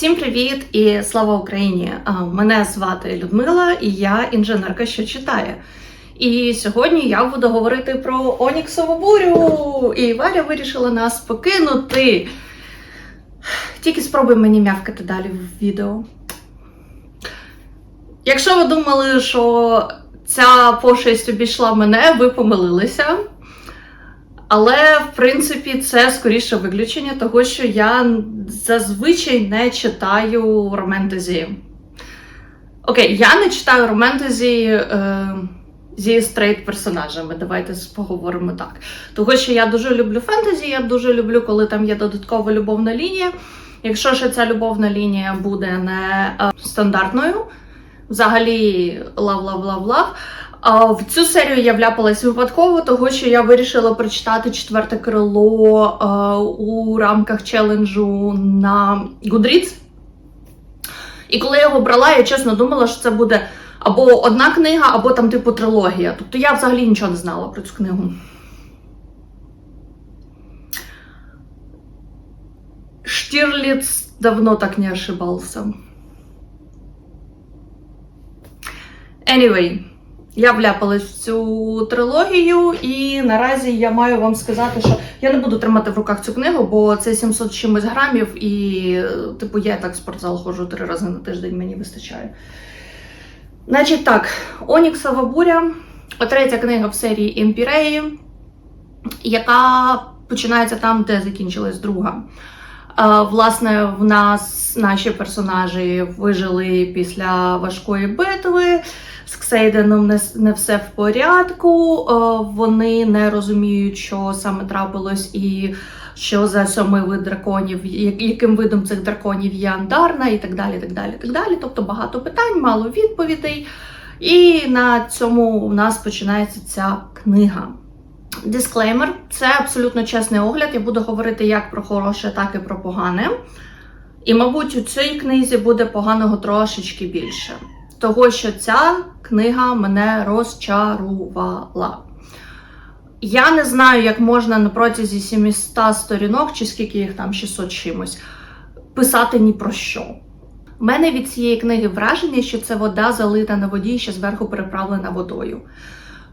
Всім привіт і слава Україні! Мене звати Людмила і я інженерка, що читає. І сьогодні я буду говорити про Оніксову бурю. І Валя вирішила нас покинути. Тільки спробуй мені м'явкати далі в відео. Якщо ви думали, що ця пошесть обійшла мене, ви помилилися. Але, в принципі, це скоріше виключення, того що я зазвичай не читаю романтезі. Окей, я не читаю романтезі е, зі стрейт персонажами. Давайте поговоримо так. Того, що я дуже люблю фентезі, я дуже люблю, коли там є додаткова любовна лінія. Якщо ж ця любовна лінія буде не е, стандартною, взагалі лав-лав-лав-лав. В цю серію я вляпалась випадково, того що я вирішила прочитати четверте крило у рамках челенджу на Goodreads. І коли я його брала, я чесно думала, що це буде або одна книга, або там типу трилогія. Тобто я взагалі нічого не знала про цю книгу. Штірліц давно так не ошибался. Anyway, я вляпалась в цю трилогію, і наразі я маю вам сказати, що я не буду тримати в руках цю книгу, бо це 700 чимось грамів, і, типу, я так в спортзал ходжу три рази на тиждень, мені вистачає. Значить так, Оніксова буря, третя книга в серії Імпіреї, яка починається там, де закінчилась друга. Власне, в нас наші персонажі вижили після важкої битви. З Ксейденом не, не все в порядку. Вони не розуміють, що саме трапилось, і що за сьомий вид драконів, яким видом цих драконів є Андарна, і так далі. так далі, так далі. Тобто багато питань, мало відповідей. І на цьому у нас починається ця книга. Дисклеймер це абсолютно чесний огляд. Я буду говорити як про хороше, так і про погане. І, мабуть, у цій книзі буде поганого трошечки більше. Того, що ця книга мене розчарувала. Я не знаю, як можна на протязі 700 сторінок, чи скільки їх там 600 чимось, писати ні про що. У мене від цієї книги враження, що це вода залита на воді і ще зверху переправлена водою.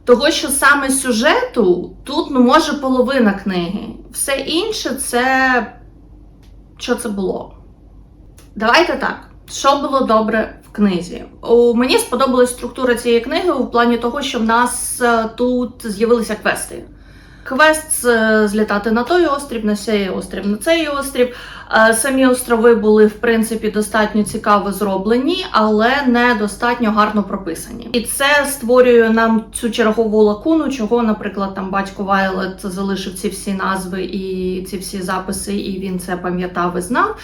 Того, що саме сюжету тут ну, може половина книги. Все інше це. Що це було? Давайте так. Що було добре в книзі? У мені сподобалась структура цієї книги у плані того, що в нас е, тут з'явилися квести. Квест злітати на той острів, на цей острів, на цей острів. Е, Самі острови були в принципі достатньо цікаво зроблені, але не достатньо гарно прописані. І це створює нам цю чергову лакуну, чого, наприклад, там батько Вайлет залишив ці всі назви і ці всі записи, і він це пам'ятав і знав.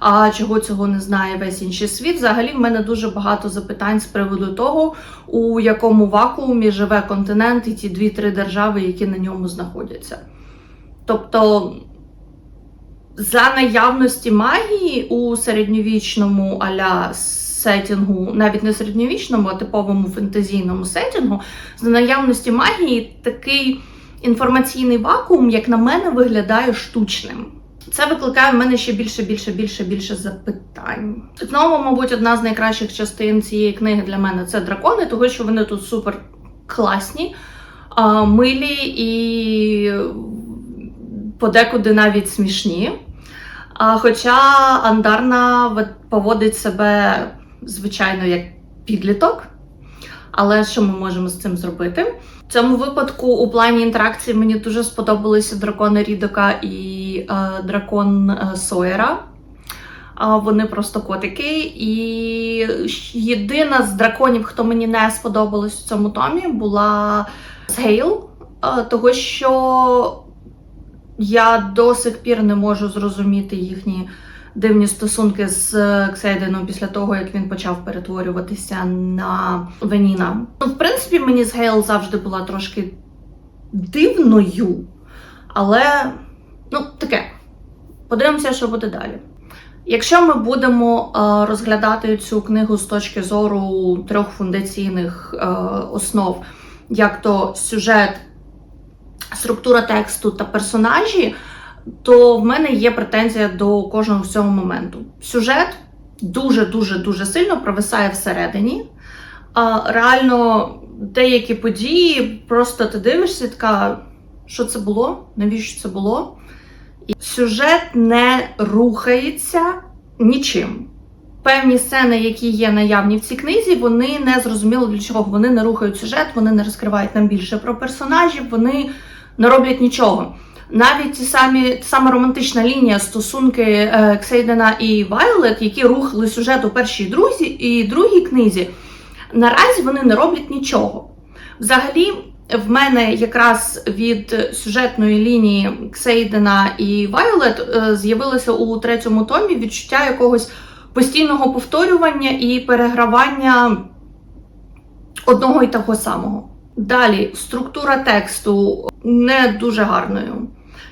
А чого цього не знає весь інший світ? Взагалі, в мене дуже багато запитань з приводу того, у якому вакуумі живе континент і ті дві-три держави, які на ньому знаходяться. Тобто, за наявності магії у середньовічному аля сетінгу, навіть не середньовічному, а типовому фентезійному сетінгу, за наявності магії такий інформаційний вакуум, як на мене, виглядає штучним. Це викликає в мене ще більше, більше, більше, більше запитань. Знову, мабуть, одна з найкращих частин цієї книги для мене це дракони, тому що вони тут супер класні, милі і подекуди навіть смішні. Хоча Андарна поводить себе, звичайно, як підліток. Але що ми можемо з цим зробити? В цьому випадку у плані інтеракції мені дуже сподобалися дракони Рідока і е, дракон е, Сойера. А вони просто котики. І єдина з драконів, хто мені не сподобалась в цьому томі, була Згейл, е, того що я до сих пір не можу зрозуміти їхні дивні стосунки з Ксейденом після того, як він почав перетворюватися на Веніна. Ну, в принципі, мені з Гейл завжди була трошки дивною, але ну, таке. Подивимося, що буде далі. Якщо ми будемо е, розглядати цю книгу з точки зору трьох фундаційних е, основ, як то сюжет, структура тексту та персонажі, то в мене є претензія до кожного цього моменту. Сюжет дуже-дуже дуже сильно провисає всередині. Реально деякі події, просто ти дивишся, така, що це було? Навіщо це було? І сюжет не рухається нічим. Певні сцени, які є наявні в цій книзі, вони не зрозуміло для чого. Вони не рухають сюжет, вони не розкривають нам більше про персонажів, вони не роблять нічого. Навіть ті самі сама романтична лінія стосунки е, Ксейдена і Вайлет, які рухали сюжет у першій друзі і другій книзі, наразі вони не роблять нічого. Взагалі, в мене якраз від сюжетної лінії Ксейдена і Вайолет е, з'явилося у третьому томі відчуття якогось постійного повторювання і перегравання одного і того самого. Далі, структура тексту не дуже гарною.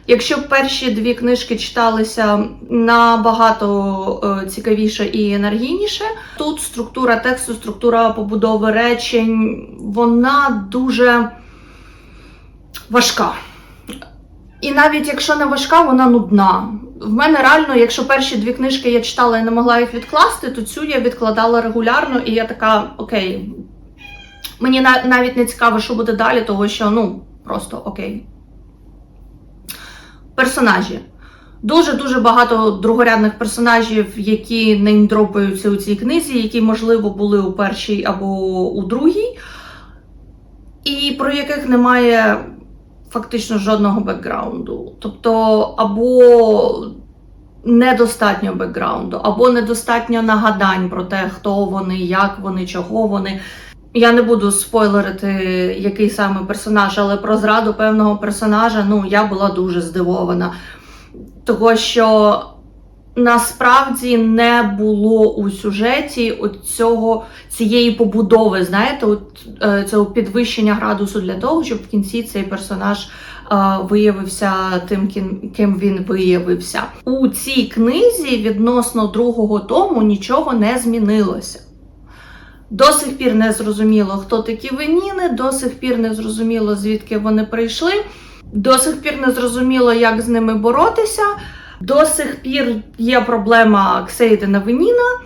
Якщо перші дві книжки читалися набагато е, цікавіше і енергійніше, тут структура тексту, структура побудови речень, вона дуже важка. І навіть якщо не важка, вона нудна. В мене реально, якщо перші дві книжки я читала і не могла їх відкласти, то цю я відкладала регулярно, і я така, окей. Мені навіть не цікаво, що буде далі, тому що ну просто окей. Персонажі. Дуже-дуже багато другорядних персонажів, які неймдропаються у цій книзі, які, можливо, були у першій або у другій, і про яких немає фактично жодного бекграунду. Тобто, або недостатньо бекграунду, або недостатньо нагадань про те, хто вони, як вони, чого вони. Я не буду спойлерити, який саме персонаж, але про зраду певного персонажа ну, я була дуже здивована. Того, що насправді не було у сюжеті от цього, цієї побудови, знаєте, от, е, цього підвищення градусу для того, щоб в кінці цей персонаж е, виявився тим, ким, він виявився. У цій книзі відносно другого тому нічого не змінилося. До сих пір не зрозуміло, хто такі веніни, до сих пір не зрозуміло, звідки вони прийшли, до сих пір не зрозуміло, як з ними боротися. До сих пір є проблема Ксейдена Веніна.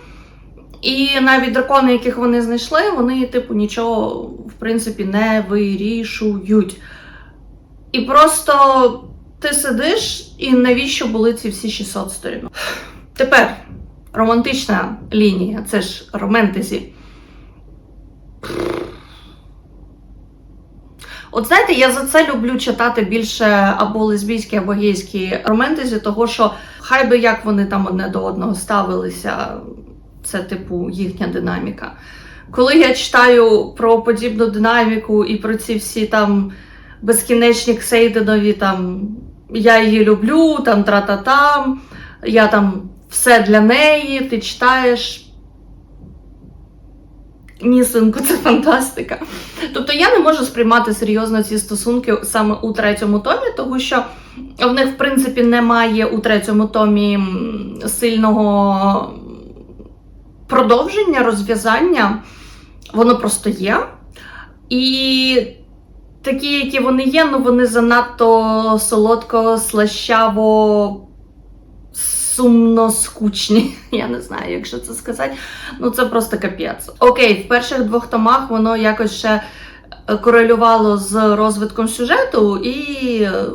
І навіть дракони, яких вони знайшли, вони, типу, нічого, в принципі, не вирішують. І просто ти сидиш, і навіщо були ці всі 600 сторінок? Тепер романтична лінія, це ж романтезі. От знаєте, я за це люблю читати більше або лесбійські, або гейські романтезі, того що хай би як вони там одне до одного ставилися, це типу їхня динаміка. Коли я читаю про подібну динаміку і про ці всі там безкінечні ксейденові, там я її люблю, там тра-та-там, я там все для неї, ти читаєш. Ні, синку, це фантастика. Тобто я не можу сприймати серйозно ці стосунки саме у третьому томі, тому що в них, в принципі, немає у третьому томі сильного продовження, розв'язання. Воно просто є. І такі, які вони є, ну вони занадто солодко, слащаво, сумно скучні. Я не знаю, якщо це сказати. Ну це просто капець. Окей, в перших двох томах воно якось ще е, корелювало з розвитком сюжету, і е,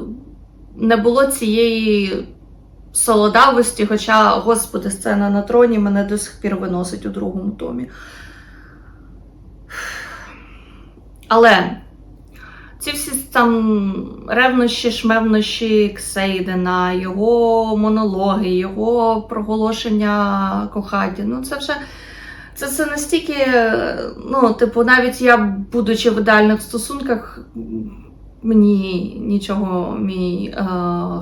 не було цієї солодавості, хоча, господи, сцена на троні мене до сих пір виносить у другому томі. Але ці всі там ревнощі, шмевнощі Ксейдена, його монологи, його проголошення кохання, ну це вже це, це настільки, ну, типу, навіть я, будучи в ідеальних стосунках, мені нічого мій е,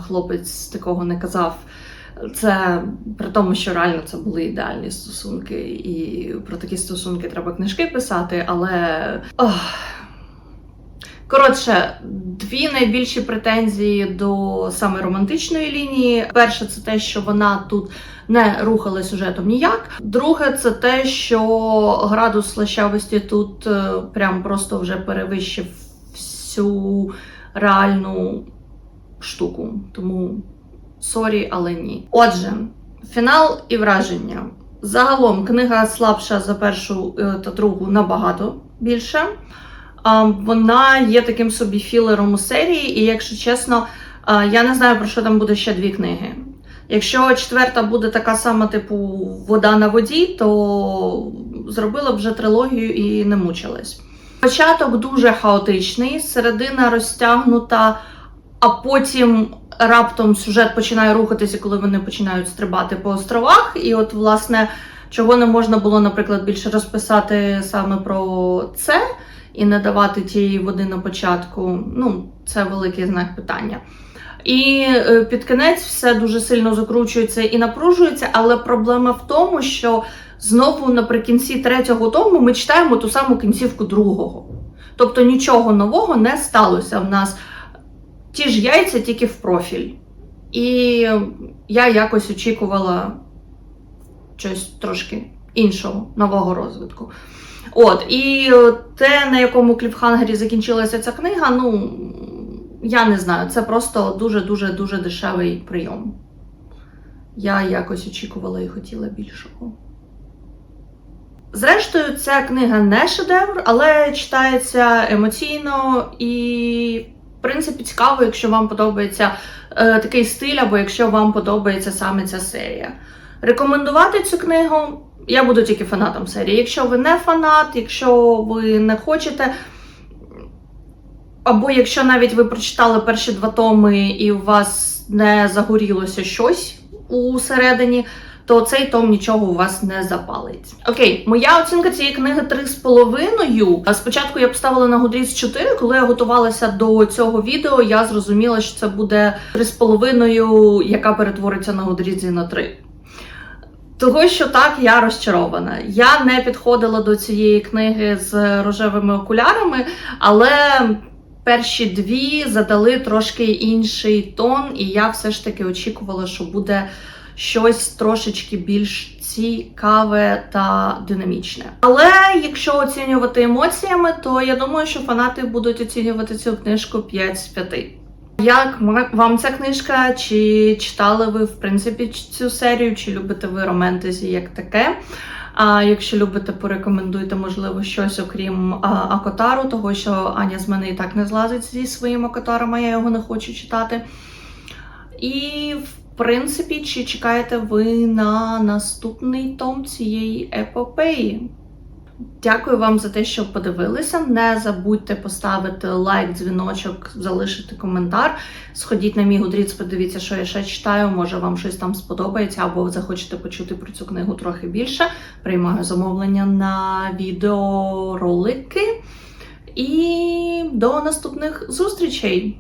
хлопець такого не казав. Це при тому, що реально це були ідеальні стосунки, і про такі стосунки треба книжки писати, але. Ох. Коротше, дві найбільші претензії до саме романтичної лінії. Перше, це те, що вона тут не рухала сюжетом ніяк. Друге, це те, що градус слащавості тут е, прям просто вже перевищив всю реальну штуку. Тому сорі, але ні. Отже, фінал і враження. Загалом книга слабша за першу е, та другу набагато більше. Вона є таким собі філером у серії, і якщо чесно, я не знаю про що там буде ще дві книги. Якщо четверта буде така сама, типу вода на воді, то зробила б вже трилогію і не мучилась. Початок дуже хаотичний, середина розтягнута, а потім раптом сюжет починає рухатися, коли вони починають стрибати по островах. І от, власне, чого не можна було, наприклад, більше розписати саме про це і не давати тієї води на початку. Ну, це великий знак питання. І е, під кінець все дуже сильно закручується і напружується, але проблема в тому, що знову наприкінці третього тому ми читаємо ту саму кінцівку другого. Тобто нічого нового не сталося в нас. Ті ж яйця тільки в профіль. І я якось очікувала щось трошки іншого, нового розвитку. От, і те, на якому кліфхангері закінчилася ця книга, ну, я не знаю, це просто дуже-дуже дуже дешевий прийом. Я якось очікувала і хотіла більшого. Зрештою, ця книга не шедевр, але читається емоційно і, в принципі, цікаво, якщо вам подобається е, такий стиль, або якщо вам подобається саме ця серія. Рекомендувати цю книгу я буду тільки фанатом серії. Якщо ви не фанат, якщо ви не хочете. Або якщо навіть ви прочитали перші два томи і у вас не загорілося щось усередині, то цей том нічого у вас не запалить. Окей, моя оцінка цієї книги 3,5. Спочатку я поставила на Goodreads 4, коли я готувалася до цього відео, я зрозуміла, що це буде 3,5, яка перетвориться на Goodreads на 3. Того, що так, я розчарована. Я не підходила до цієї книги з рожевими окулярами, але перші дві задали трошки інший тон, і я все ж таки очікувала, що буде щось трошечки більш цікаве та динамічне. Але якщо оцінювати емоціями, то я думаю, що фанати будуть оцінювати цю книжку 5 з 5. Як вам ця книжка? Чи читали ви в принципі цю серію, чи любите ви романтезі як таке? А якщо любите, порекомендуйте, можливо, щось окрім а, Акотару, того що Аня з мене і так не злазить зі своїм Акотаром, а я його не хочу читати. І, в принципі, чи чекаєте ви на наступний том цієї епопеї? Дякую вам за те, що подивилися. Не забудьте поставити лайк, дзвіночок, залишити коментар. Сходіть на мій Goodreads, подивіться, що я ще читаю. Може, вам щось там сподобається, або захочете почути про цю книгу трохи більше. Приймаю замовлення на відеоролики. І до наступних зустрічей!